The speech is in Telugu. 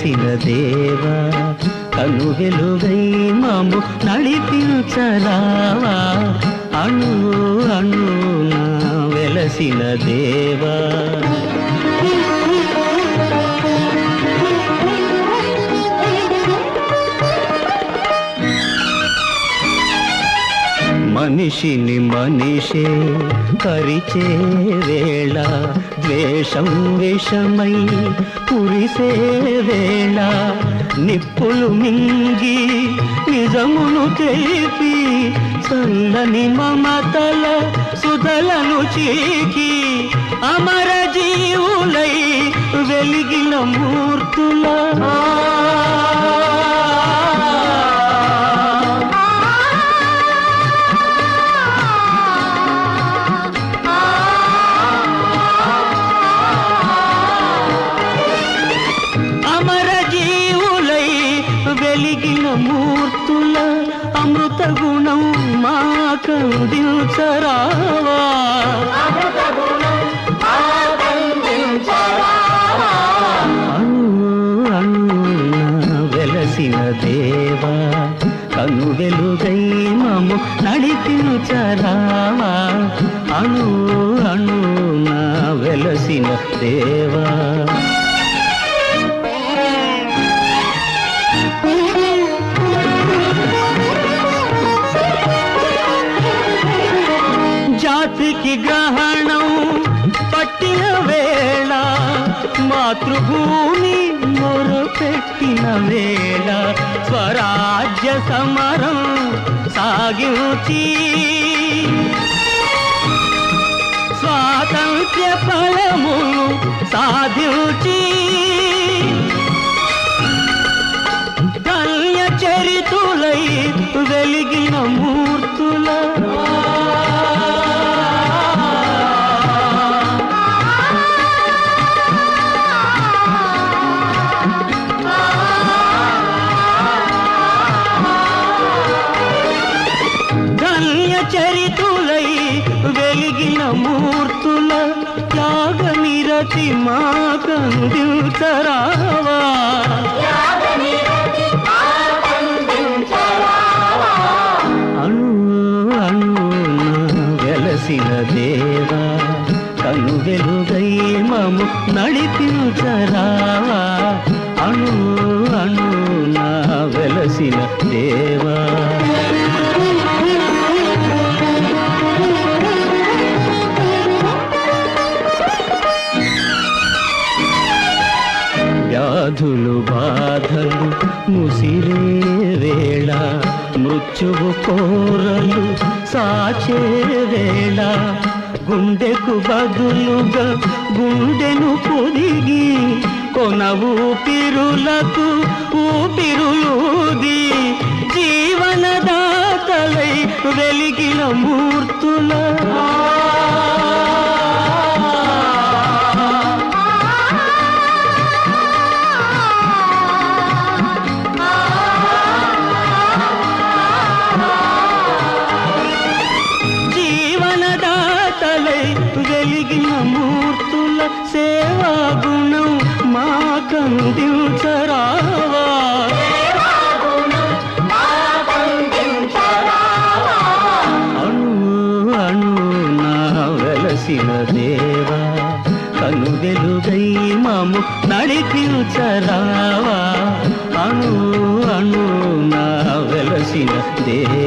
వెలసిన దేవా కను వెలుగై మాము నడిపించరావా? అణు అణు వెలసిన దేవా మనిషిని మనిషే కరిచే వేళ ద్వేషం విషమై కురిసే వేళ నిప్పులు మింగి నిజమును తెలిపి చల్లని మమతల సుధలను చీకి అమర జీవులై వెలిగిన మూర్తుల వెలిగిన మూర్తుల అమృత గుణం మా కందించరావా అణు అణున వెలసిన దేవా కను వెలుగై మము నడిపించరావా అణు అణున వెలసిన దేవా జాతికి గ్రహణం పట్టిన వేళ మాతృభూమి మొరపెట్టిన వేళ స్వరాజ్య సమరం సాగించి. స్వాతంత్ర్య ఫలమును సాధించి. కన్య చరితులై వెలిగిన మూర్తుల చరితులై వెలిగిన మూర్తుల త్యాగ నిరతి మా కందించరావా అణు వెలసిన దేవా కను వెలుగై మము నడిపించరావా. అణు నా వెలసిన దేవా వ్యాధులు బాధలు ముసిరే వేళ మృత్యువు కోరలు సాచే వేళ. గుండెకు బదులుగా గుండెను పొదిగి కొన ఊపిరులకు ఊపిరులూది జీవనదాతలై వెలిగిన మూర్తుల సేవా గుణం మా కందించరావా అణు నా వెలసిన దేవా కను వెలుగై మము నడిపించరావా. అణు అణు నా వెలసిన దేవా